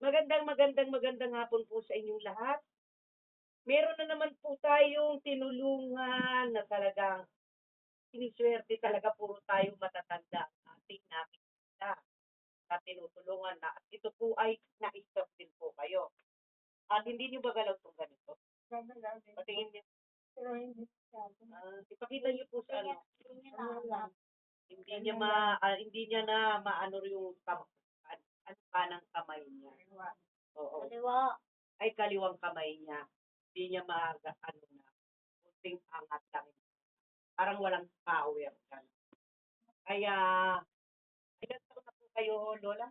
Magandang, magandang, magandang hapon po sa inyong lahat. Meron na naman po tayong tinulungan na talagang siniswerte talaga puro tayo matatanda ang ating nakikita na tinutulungan na at ito po ay na-stop din po kayo. At hindi nyo ba galaw itong ganito? Patingin niyo. Pero hindi. Ah, ipakita niyo po sa ano. Hindi niya ma ah, hindi niya na maano yung kam an- ano pa ng kamay niya. Oo. Kaliwa. Ay kaliwang kamay niya. Hindi niya maaga ano na. Kunting angat lang. Parang walang power kan. Kaya ilan taon na po kayo, Lola?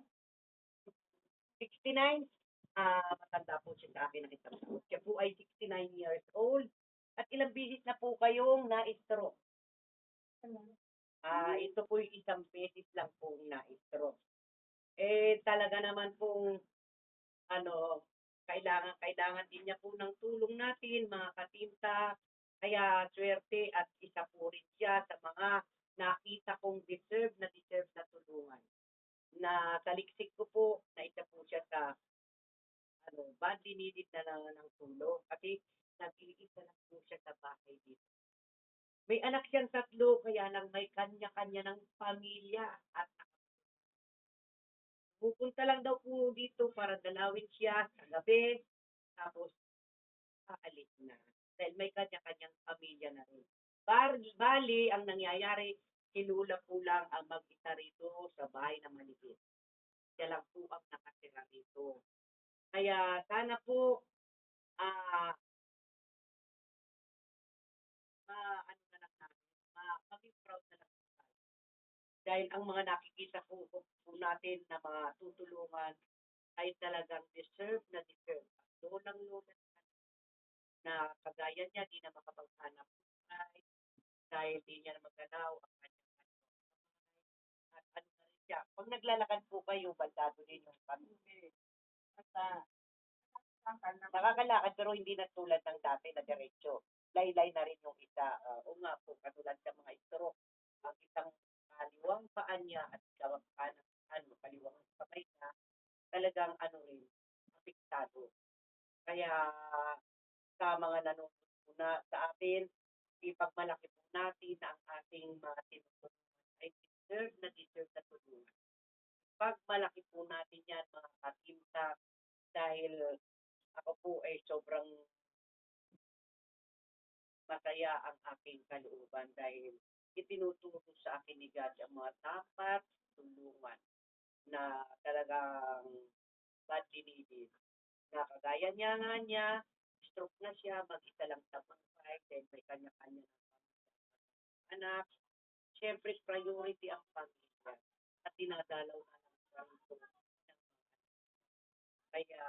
69? Ah, matanda po siya sa akin ng isang taon. Siya po ay 69 years old. At ilang bisis na po kayong na-stroke. Ah, ito po yung isang beses lang pong na-stroke. Eh, talaga naman pong, ano, kailangan, kailangan din niya po ng tulong natin, mga katimta. Kaya, swerte at isa po rin siya sa mga nakita kong deserve na deserve na tulungan. Na taliksik ko po, na isa po siya sa, ano, badly needed na lang ng tulong. Kasi, nag-iisa lang po siya sa bahay dito. May anak siyang tatlo, kaya lang may kanya-kanya ng pamilya at pupunta lang daw po dito para dalawin siya sa gabi, tapos aalis na. Dahil may kanya-kanyang pamilya na rin. Bali, bali ang nangyayari, hinula po lang ang mag-isa rito sa bahay na maliit. Siya lang po ang nakatira rito. Kaya sana po, ah, ma, Dahil ang mga nakikita po, po, natin na mga tutulungan ay talagang deserve na deserve. Doon ang lola na kagaya niya, di na makapaghanap buhay dahil di niya na magalaw ang kanyang. At ano na rin siya. Pag naglalakad po kayo, baldado din yung pamilya. Basta, nakakalakad pero hindi na tulad ng dati na diretso. Laylay na rin yung isa. Uh, o nga po, katulad sa mga stroke. Ang isang kaliwang paan niya at isang kanang ano, kaliwang kamay niya, talagang ano rin, apektado. Kaya sa mga nanonood po na sa atin, ipagmalaki po natin na ang ating mga tinutulungan ay deserve na deserve na tulungan. Pagmalaki po natin yan mga katimta dahil ako po ay sobrang masaya ang aking kalooban dahil itinuturo sa akin ni God ang mga dapat tulungan na talagang badly needed. Na kagaya niya nga niya, stroke na siya, mag-isa lang sa bahay, dahil may kanya-kanya pamilya. anak. Siyempre, priority ang pamilya. At dinadalaw na ng anak. Kaya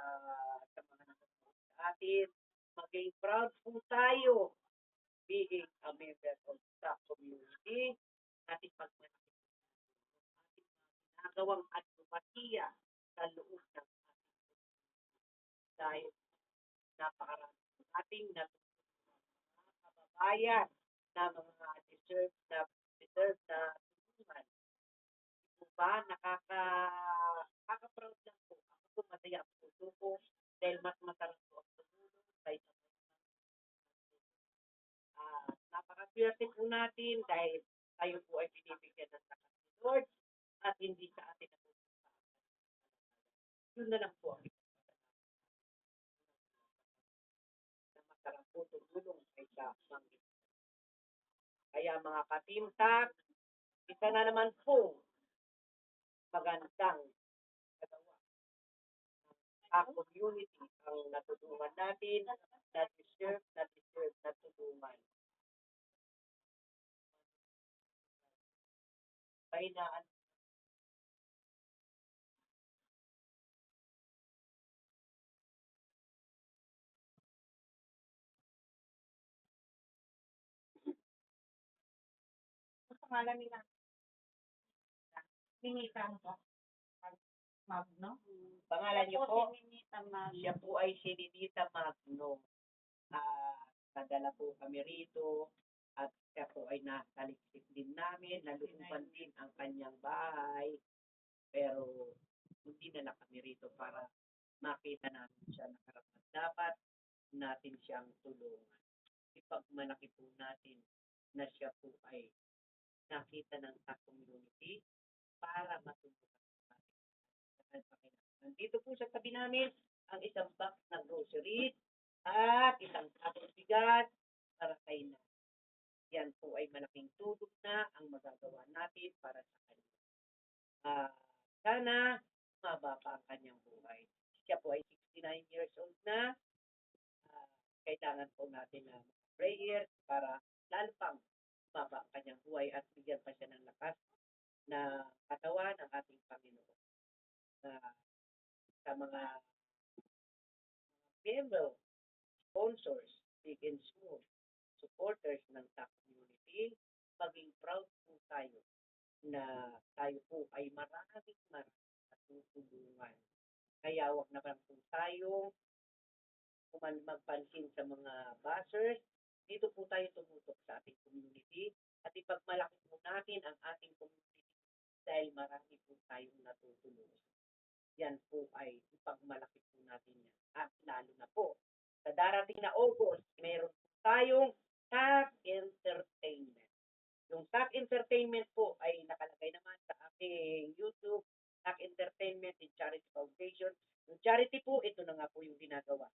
sa mga nanonood sa atin, maging proud po tayo being a member of the community. Ating natin. Ating ginagawang advokasya sa loob ng ating community. Dahil napakarami po nating natutulungan mga kababayan na mga deserve na deserve na tulungan. Di po ba nakaka nakaka-proud lang po. Ako po masaya ang puso ko dahil mas masarap po ang tumulong kaysa napakaswerte po natin dahil tayo po ay binibigyan ng sakat ni Lord at hindi sa atin na Yun na lang po ang na masarap po tumulong kaysa manggit. Kaya mga katimtak, isa na naman po magandang kagawa ang community ang natulungan natin na deserve na deserve na tulungan. Pahinaan Ang pangalan nila. Minita mo. Magno. Pangalan niyo po, Si Magno. siya po ay si Ninita Magno. Ah, nadala po kami rito at siya po ay nataliksik din namin, nalulupan din ang kanyang bahay. Pero hindi na lang kami rito para makita namin siya na karapat dapat natin siyang tulungan. Ipagmalaki po natin na siya po ay nakita ng sa community para matulungan natin. Nandito po sa tabi namin ang isang box ng groceries at isang tapos bigas para kay na. Yan po ay malaking tulong na ang magagawa natin para sa kanya. Ah, sana mababa pa ang kanyang buhay. Siya po ay 69 years old na. Ah, kailangan po natin ng prayer para lalo pang mababa ang kanyang buhay at bigyan pa siya ng lakas na katawan ng ating Panginoon. Na sa mga member, sponsors, big and small, supporters ng TAC community, maging proud po tayo na tayo po ay maraming maraming natutulungan. Kaya wag na lang po tayo kuman magpansin sa mga buzzers. Dito po tayo tumutok sa ating community at ipagmalaki po natin ang ating community dahil marami po tayong natutulungan. Yan po ay ipagmalaki po natin yan. At lalo na po, sa darating na August, meron po tayong TAC Entertainment. Yung TAC Entertainment po ay nakalagay naman sa aking YouTube, TAC Entertainment and Charity Foundation. Yung charity po, ito na nga po yung ginagawa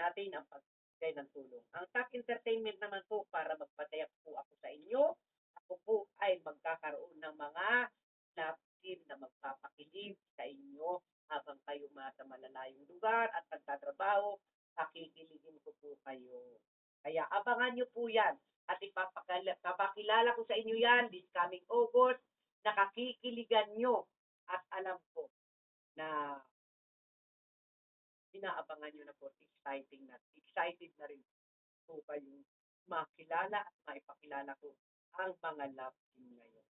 natin ang pagbigay ng tulong. Ang TAC Entertainment naman po, para magpataya po ako sa inyo, ako po ay magkakaroon ng mga love team na magpapakilig sa inyo habang kayo masa malalayong lugar at nagtatrabaho, pakikiligin ko po kayo. Kaya abangan nyo po yan at ipapakilala ko sa inyo yan this coming August, nakakikiligan nyo at alam ko na inaabangan nyo na po exciting na, excited na rin po kayo makilala at maipakilala ko ang mga love team ngayon.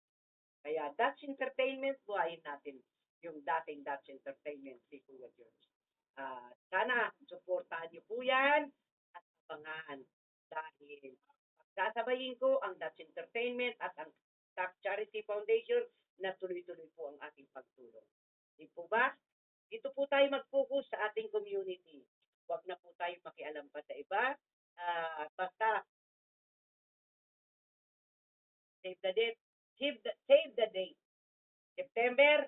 Kaya Dutch Entertainment, buhayin natin yung dating Dutch Entertainment si Kuya George. Ah, sana, supportahan niyo po yan at abangan dahil pagsasabayin ko ang Dutch Entertainment at ang TAC Charity Foundation na tuloy-tuloy po ang ating pagtulong. Di po ba? Dito po tayo mag-focus sa ating community. Huwag na po tayo makialam pa sa iba. Ah, basta save the date. Save the, save the date. September,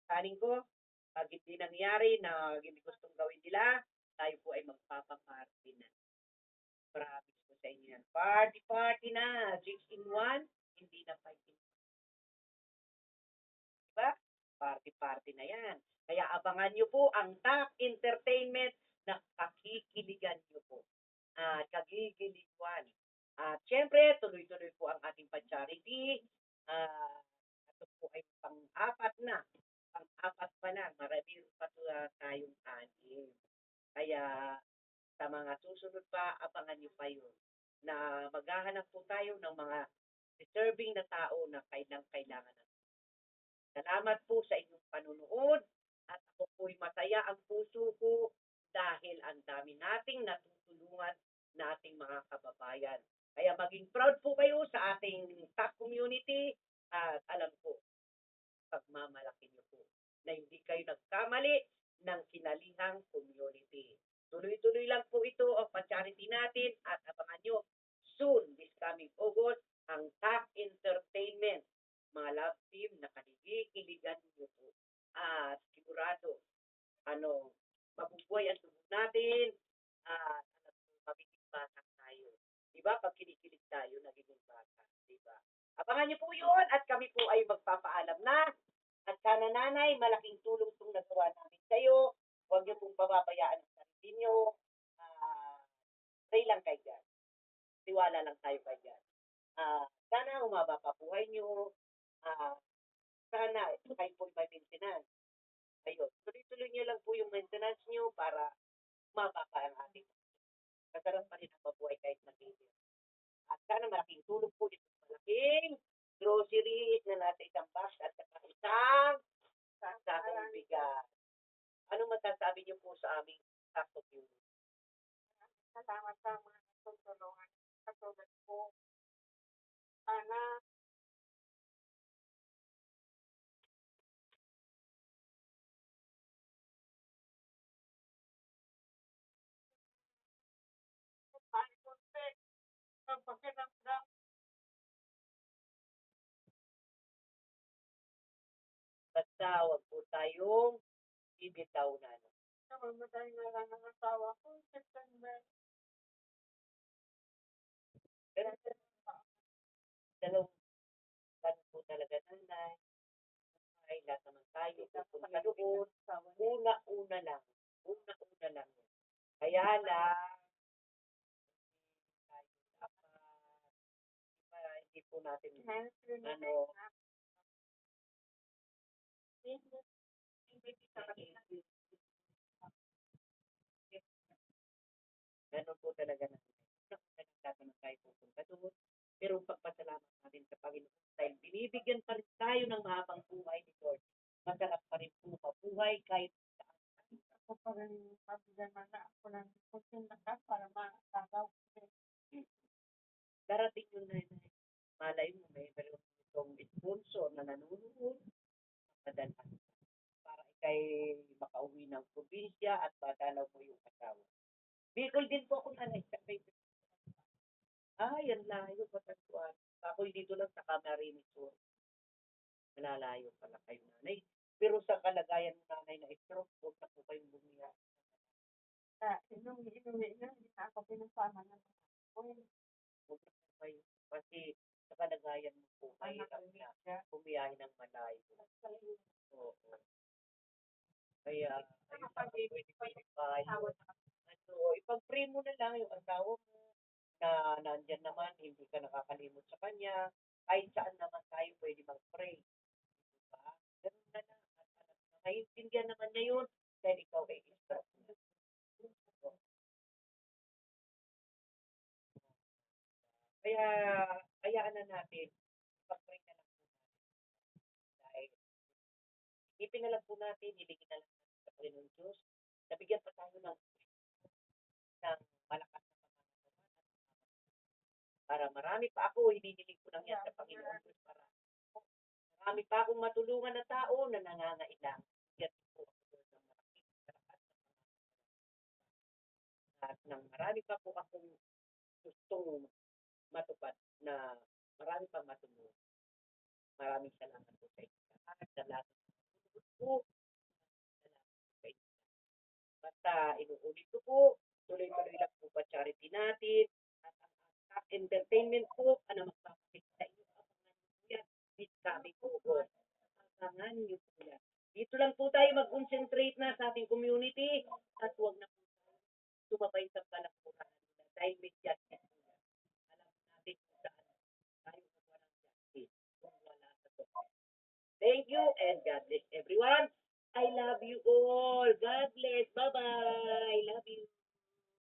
ang kanin ko, pag hindi nangyari na hindi gustong gawin nila, tayo po ay magpapaparty na. Promise ko sa inyo yan. Party, party na. 6 in 1, hindi na 5 in 1. Diba? Party, party na yan. Kaya abangan nyo po ang TAC Entertainment na kakikiligan nyo po. At kagigiliwan. At syempre, tuloy-tuloy po ang ating pa-charity. Ah, ito po ay pang-apat na. Pang-apat pa na. Marami pa ah, tayong anim. Kaya sa mga susunod pa, abangan nyo pa yun. Na maghahanap po tayo ng mga deserving na tao na kailang-kailangan natin. Salamat po sa inyong panunood at ako po'y masaya ang puso ko dahil ang dami nating natutulungan nating mga kababayan. Kaya maging proud po kayo sa ating top community at alam ko, pagmamalaki niyo po na hindi kayo nagkamali ng kinalihang community. Tuloy-tuloy lang po ito ang pa-charity natin at abangan nyo soon this coming August ang TAC Entertainment mga love team na kanigikiligan niyo po. At sigurado, ano, mabubuhay ang tubo natin at magiging bata tayo. Di ba? Pag kinikilig tayo, nagiging bata. Di ba? Abangan niyo po yun at kami po ay magpapaalam na. At sana nanay, malaking tulong itong nagawa namin kayo. Huwag niyo pong pababayaan ang sarili niyo. Ah, pray lang kay God. Tiwala lang tayo kay God. Ah, sana umaba pa buhay niyo. Ah, sana kayo po may maintenance. Ayun, tuloy-tuloy niyo lang po yung maintenance niyo para umaba pa ang ating Kasarap pa rin ang mabuhay kahit matigil. At sana malaking tulong po ito malaking groceries na nasa isang box at saka isang sakong bigas. Anong masasabi niyo po sa aming sakto community? Salamat sa mga natutulungan katulad po. Sana pakiramdam. Basta huwag po tayong ibitaw na. no? Namamatay na lang ang asawa ko. September. Pero dalawang ano po talaga nanay. Ay, lahat naman tayo. Pupunta doon. Una-una lang. Una-una lang. Kaya lang, hindi po natin ano, Ganun po talaga na. Una-una lang dapat na tayo pupunta doon. Pero pagpasalamat natin sa Panginoon dahil binibigyan pa rin tayo ng mahabang buhay ni Lord. Masarap pa rin po mabuhay kahit saan. Ako pa rin mabigyan man na ako ng kunting lakas para makakagaw. Darating yung nanay. Malay mo, may meron itong sponsor na nanonood. Padala. Ikay makauwi ng probinsya at padalaw mo yung asawa. Bicol din po ako nanay sa favorite. Ah, yan layo patatuan. Ako dito lang sa Camarines Sur. Malalayo pala kayo nanay. Pero sa kalagayan mo nanay na stroke, huwag na po kayong bumiya. Sa inuwi-inuwi na, hindi na ako pinasama ng ko. Huwag na po kayo. Kasi sa kalagayan mo po, mahirap na siya. bumiyahe ng malayo. Oo. Kaya, ayun lang, pwede pwede tayo. Ano, ipag-pray mo na lang yung asawa mo na nandyan naman, hindi ka nakakalimot sa kanya. Kahit saan naman tayo pwede mag-pray. Diba? Ganun na lang. At alam na, naiintindihan naman niya yun dahil ikaw ay. So, Kaya, hayaan na natin, ipag-pray na lang po natin. Dahil, isipin na lang po natin, hilingin na lang sa Panginoon Diyos, nabigyan pa tayo ng ng malakas na pamamagitan para marami pa ako, hinihiling ko lang yan sa Panginoon Diyos para marami pa akong matulungan na tao na nangangailangan. Yan po ako doon ng malaking malakas na pamamagitan. At nang marami pa po akong gustong matupad na marami pang matulungan. Maraming salamat po sa inyo. lahat. Sa lahat ng mga po. Basta inuulit ko po, tuloy-tuloy lang po pa charity natin. At ang entertainment po, ano magpapakita sa inyo, niyo po yan. This coming po, po. Abangan niyo po yan. Dito lang po tayo mag-concentrate na sa ating community at huwag na po sumabay sa palakuran dahil may justice po yan. Alam natin kung saan tayo magawa ng justice kung wala sa. Thank you and God bless everyone. I love you all. God bless. Bye-bye. I Love you.